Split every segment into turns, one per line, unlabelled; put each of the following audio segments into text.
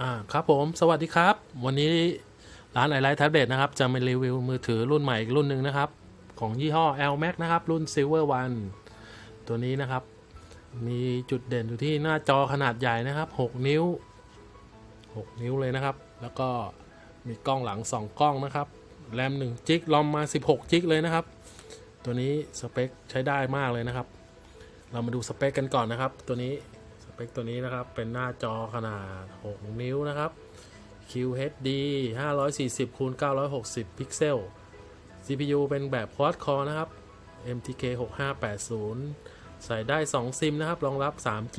อ่าครับผมสวัสดีครับ วันนี้ร้านไอไลท์แท็บเล็ตนะครับ จะมารีวิวมือถือรุ่นใหม่อีกรุ่นหนึ่งนะครับ ของยี่ห้อ L Max นะครับ รุ่น Silver One ตัวนี้นะครับ มีจุดเด่นอยู่ที่หน้าจอขนาดใหญ่นะครับ 6 นิ้ว 6 นิ้วเลยนะครับ แล้วก็มีกล้องหลัง 2 กล้องนะครับ แรม1จิกรอมมา 16จิกเลยนะครับ ตัวนี้สเปคใช้ได้มากเลยนะครับ เรามาดูสเปคกันก่อนนะครับ ตัวนี้ เปคตัวนี้นะครับเป็นหน้าจอขนาด 6 นิ้วนะครับ QHD 540คูณ960 พิกเซล CPU เป็นแบบ Quad Core นะครับ MTK 6580 ใส่ได้ 2 ซิมนะครับ รองรับ 3G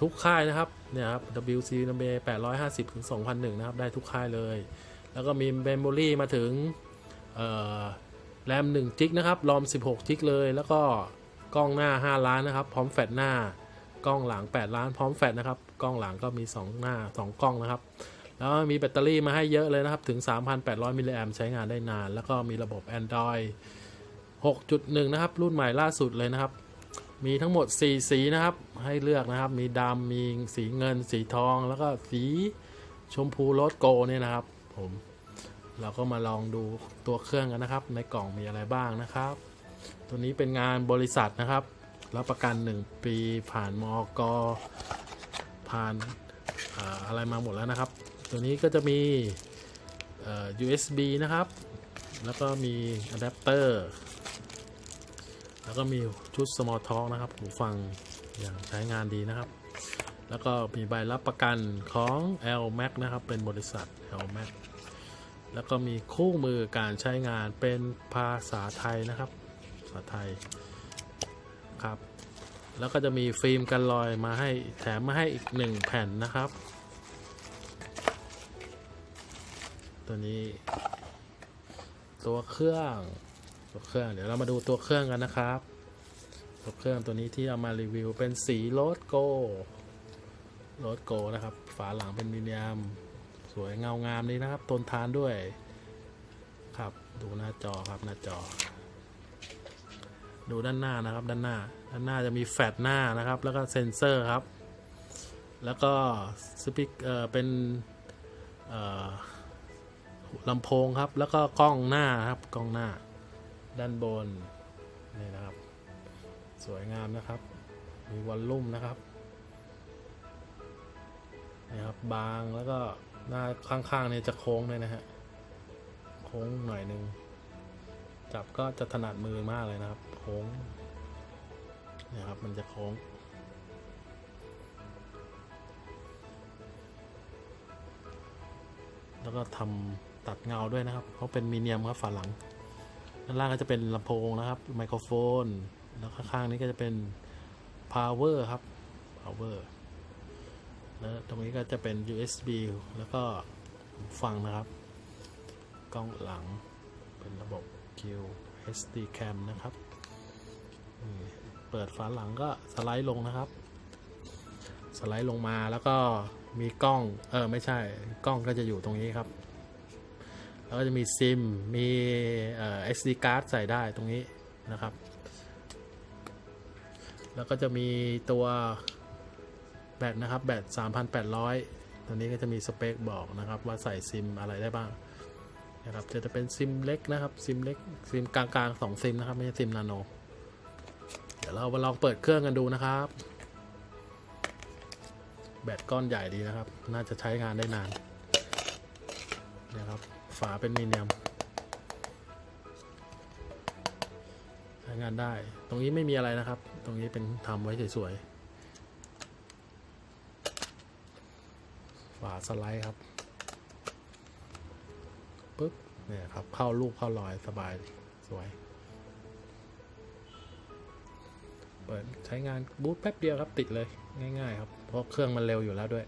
ทุกค่ายนะครับ เนี่ยครับ WC NB 850ถึง2001 นะครับ ได้ทุกค่ายเลย แล้วก็มี Memory มาถึงแรม1จิกนะครับ รอม 16จิกเลย แล้วก็กล้องหน้า 5 ล้านนะครับ พร้อมแฟลชหน้า กล้องหลัง 8 ล้านพร้อมแฟลชนะครับ กล้องหลังก็มี 2 หน้า 2 กล้องนะครับ แล้วมีแบตเตอรี่มาให้เยอะเลยนะครับ ถึง 3,800 มิลลิแอมใช้งานได้นาน แล้วก็มีระบบ Android 6.1 นะครับ รุ่นใหม่ล่าสุดเลยนะครับ มีทั้งหมด 4 สีนะครับ ให้เลือกนะครับ มีดำมีสีเงิน สีทอง แล้วก็สีชมพูโรสโกเนี่ยนะครับ ผม เราก็มาลองดูตัวเครื่องกันนะครับ ในกล่องมีอะไรบ้างนะครับ ตัวนี้เป็นงานบริษัทนะครับ รับประกัน1ปีผ่านมอกผ่านอะไรมาหมดแล้วนะครับ ตัวนี้ก็จะมี USB นะครับ แล้วก็มีอะแดปเตอร์แล้วก็มีชุด Small Talk นะครับหูฟังอย่างใช้งานดีนะครับ แล้วก็มีใบรับประกันของ L Max นะครับ เป็นบริษัท L Max แล้วก็มีคู่มือการใช้งานเป็นภาษาไทยนะครับ ภาษาไทย ครับ แล้วก็จะมีฟิล์มกันรอยมาให้แถมมาให้อีกหนึ่งแผ่นนะครับ ตัวนี้ ตัวเครื่องตัวเครื่องเดี๋ยวเรามาดูตัวเครื่องกันนะครับ ตัวเครื่องตัวนี้ที่เอามารีวิวเป็นสีโรสโกโรสโกนะครับ ฝาหลังเป็นมีเนียม สวยเงางามนี้นะครับทนทานด้วย ครับดูหน้าจอครับหน้าจอ ดูด้านหน้านะครับด้านหน้า ด้านหน้าจะมีแฟลชหน้านะครับ แล้วก็เซ็นเซอร์ครับ แล้วก็สปีกเอ่อเป็นเอ่อลำโพงครับ แล้วก็กล้องหน้าครับกล้องหน้า ด้านบนนี่นะครับ สวยงามนะครับ มีวอลลุ่มนะครับนี่ครับบางแล้วก็หน้าข้างๆเนี่ยจะโค้งเลยนะฮะโค้งหน่อยหนึง จับก็จะถนัดมือมากเลยนะครับ โค้งนี่ยครับ มันจะโค้ง แล้วก็ทำตัดเงาด้วยนะครับ เขาเป็นมีเนียมครับฝาหลังด้านล่างก็จะเป็นลำโพงนะครับ ไมโครโฟน แล้วข้างๆนี้ก็จะเป็น power ครับ power แล้วตรงนี้ก็จะเป็น USB แล้วก็ฟังนะครับ กล้องหลังเป็นระบบ Q HD cam นะครับ เปิดฝาหลังก็สไลด์ลงนะครับ สไลด์ลงมาแล้วก็มีกล้อง เออ ไม่ใช่ กล้องก็จะอยู่ตรงนี้ครับ แล้วก็จะมีซิม มีเอ่อ SD card ใส่ได้ตรงนี้นะครับ แล้วก็จะมีตัวแบตนะครับ แบต 3,800 ตัวนี้ก็จะมีสเปคบอกนะครับ ว่าใส่ซิมอะไรได้บ้าง นะครับจะจะเป็นซิมเล็กนะครับซิมเล็กซิมกลางๆสองซิมนะครับไม่ใช่ซิมนาโน เดี๋ยวเรามาลองเปิดเครื่องกันดูนะครับ แบตก้อนใหญ่ดีนะครับ น่าจะใช้งานได้นานนะครับฝาเป็นมีเนียมใช้งานได้ ตรงนี้ไม่มีอะไรนะครับ ตรงนี้เป็นทำไว้สวยๆฝาสไลด์ครับ ปึ๊บเนี่ยครับ เข้าลูกเข้ารอยสบายสวย เปิดใช้งานบูตแป๊บเดียวครับติดเลยง่าย ๆ ครับ เพราะเครื่องมันเร็วอยู่แล้วด้วย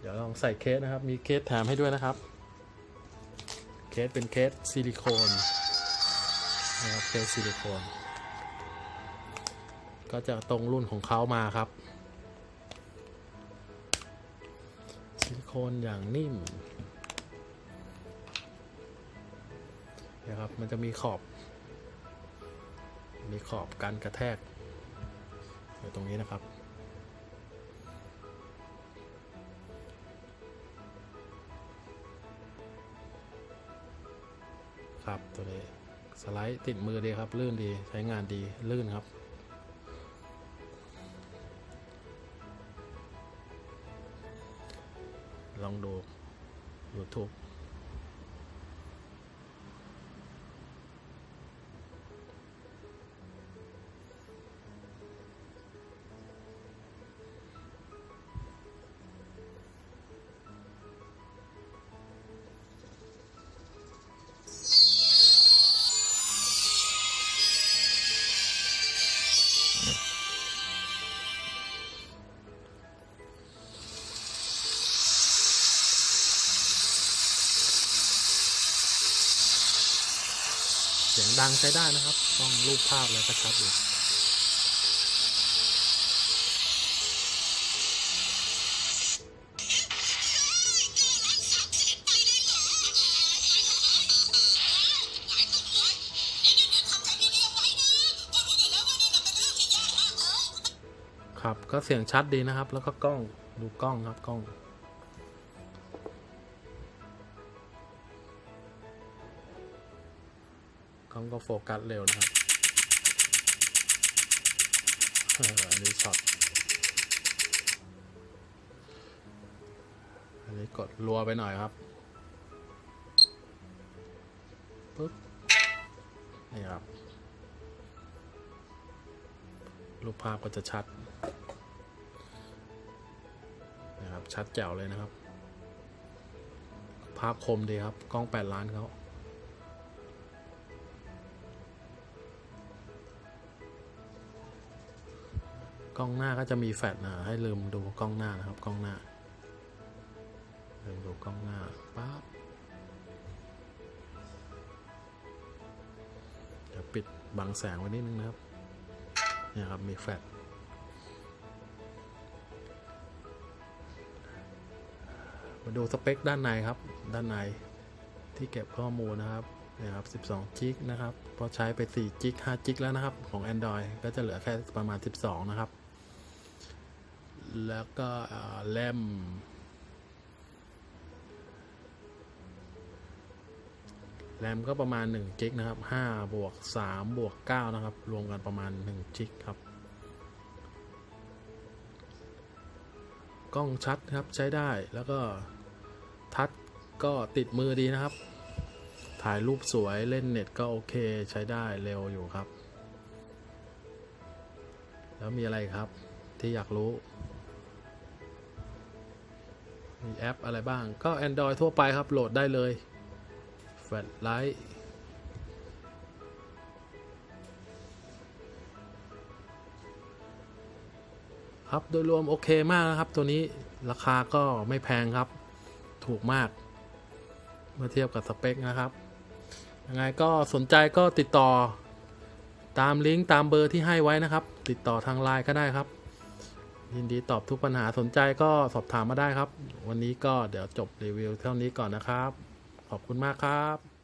เดี๋ยวลองใส่เคสนะครับ มีเคสแถมให้ด้วยนะครับ เคสเป็นเคสซิลิโคนนะครับเคสซิลิโคนก็จะตรงรุ่นของเขามาครับ ซิลิโคนอย่างนิ่ม นะครับ มันจะมีขอบ มีขอบการกระแทกอยู่ตรงนี้นะครับ ครับตัวนี้สไลด์ติดมือดีครับ ลื่นดีใช้งานดีลื่นครับลองดู YouTube ดังใช้ได้นะครับต้องรูปภาพแล้วก็ชัดอยู่ครับก็เสียงชัดดีนะครับ แล้วก็กล้องดูกล้องครับกล้อง ล้องก็โฟกัสเร็วนะครับเอออันนี้ช็อตอันนี้กดรัวไปหน่อยครับปึ๊บนี่ครับ รูปภาพก็จะชัดนะครับชัดแจ๋วเลยนะครับ ภาพคมดีครับ กล้อง 8 ล้านเขา กล้องหน้าก็จะมีแฟลชนะให้ลืมดูกล้องหน้านะครับ กล้องหน้าลืมดูกล้องหน้าปั๊บเดี๋ยวปิดบังแสงไว้นิดนึงนะครับเนี่ยครับมีแฟลชมาดูสเปคด้านในครับ ด้านในที่เก็บข้อมูลนะครับนี่ครับ 12 จิกนะครับ พอใช้ไป 4 จิก 5 จิกแล้วนะครับ ของ Android ก็จะเหลือแค่ประมาณ 12 นะครับ แล้วก็อ่าแรมแรมก็ประมาณ1จิกนะครับ5บวก3บวก9นะครับ รวมกันประมาณ1จิกครับ กล้องชัดครับใช้ได้แล้วก็ทัชก็ติดมือดีนะครับ ถ่ายรูปสวยเล่นเน็ตก็โอเคใช้ได้เร็วอยู่ครับ แล้วมีอะไรครับที่อยากรู้ มีแอปอะไรบ้าง ก็ Android ทั่วไปครับ โหลดได้เลย แฟลชไลท์ครับ โดยรวมโอเคมากนะครับ ตัวนี้ราคาก็ไม่แพงครับ ถูกมาก เมื่อเทียบกับสเปคนะครับ ยังไงก็สนใจก็ติดต่อตามลิงก์ตามเบอร์ที่ให้ไว้นะครับ ติดต่อทางไลน์ก็ได้ครับ ยินดีตอบทุกปัญหาสนใจก็สอบถามมาได้ครับ วันนี้ก็เดี๋ยวจบรีวิวเท่านี้ก่อนนะครับ ขอบคุณมากครับ